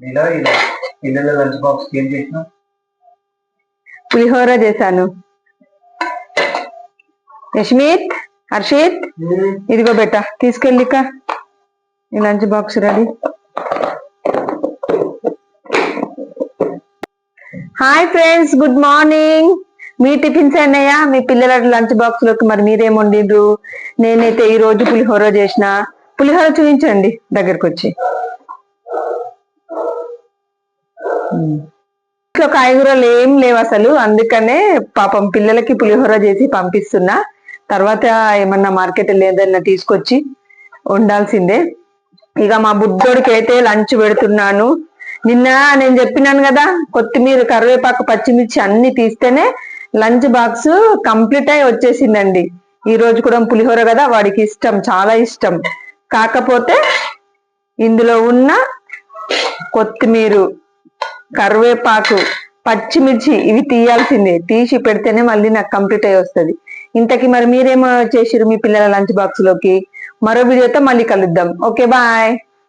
ఇలా ఇలా పిల్లల లంచ్ బాక్స్ ఏం చేసినావు పులిహోర చేశాను. యష్మిత్ హర్షిత్ ఇదిగో బెట్ట తీసుకెళ్ళిక ఈ lunch box ready. Hi friends good morning. మీ టిఫిన్స్ అయినాయా? మీ పిల్లల లంచ్ బాక్స్లోకి మరి మీరేం వండిండ్రు నేనైతే ఈ రోజు పులిహోర చేసిన. పులిహోర చూపించండి దగ్గరకు వచ్చి ఇంట్లో కాయగూరలు ఏం లేవు అసలు. అందుకనే పాపం పిల్లలకి పులిహోర చేసి పంపిస్తున్నా. తర్వాత ఏమన్నా మార్కెట్ లేదన్నా తీసుకొచ్చి ఉండాల్సిందే. ఇక మా బుద్ధోడికి అయితే లంచ్ పెడుతున్నాను. నిన్న నేను చెప్పినాను కదా కొత్తిమీర కరివేపాకు పచ్చిమిర్చి అన్ని తీస్తేనే లంచ్ బాక్స్ కంప్లీట్ అయి వచ్చేసిందండి. ఈ రోజు కూడా పులిహోర కదా వాడికి ఇష్టం చాలా ఇష్టం. కాకపోతే ఇందులో ఉన్న కొత్తిమీర కరివేపాకు పచ్చిమిర్చి ఇవి తీయాల్సిందే. తీసి పెడితేనే మళ్ళీ నాకు కంప్లీట్ అయ్యి వస్తుంది. ఇంతకి మరి మీరేమో చేసిరు మీ పిల్లల లంచ్ బాక్స్లోకి? మరో వీడియోతో మళ్ళీ కలుద్దాం. Okay bye